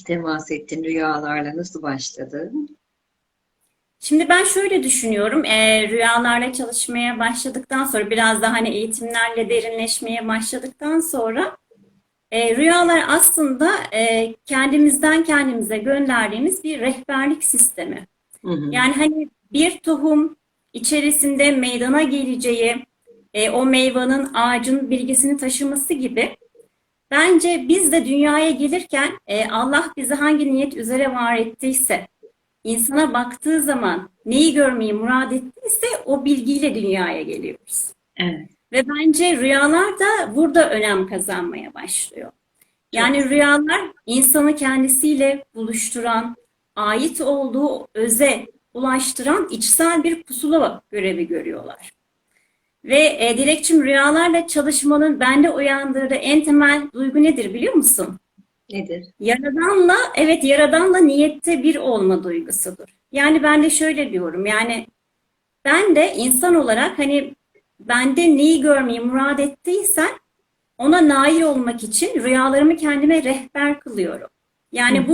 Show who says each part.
Speaker 1: temas ettin rüyalarla nasıl başladı?
Speaker 2: Şimdi ben şöyle düşünüyorum. E, rüyalarla çalışmaya başladıktan sonra biraz daha hani eğitimlerle derinleşmeye başladıktan sonra e, rüyalar aslında e, kendimizden kendimize gönderdiğimiz bir rehberlik sistemi.
Speaker 1: Hı hı.
Speaker 2: Yani hani bir tohum içerisinde meydana geleceği, e, o meyvanın ağacın bilgisini taşıması gibi bence biz de dünyaya gelirken e, Allah bizi hangi niyet üzere var ettiyse, insana baktığı zaman neyi görmeyi murad ettiyse o bilgiyle dünyaya geliyoruz.
Speaker 1: Evet.
Speaker 2: Ve bence rüyalar da burada önem kazanmaya başlıyor. Yani rüyalar insanı kendisiyle buluşturan, ait olduğu öze ulaştıran içsel bir pusula görevi görüyorlar. Ve e, Dilekçim rüyalarla çalışmanın bende uyandırdığı en temel duygu nedir biliyor musun?
Speaker 1: Nedir?
Speaker 2: Yaradanla, evet Yaradanla niyette bir olma duygusudur. Yani ben de şöyle diyorum yani ben de insan olarak hani bende neyi görmeyi murad ettiysen ona nail olmak için rüyalarımı kendime rehber kılıyorum. Yani bu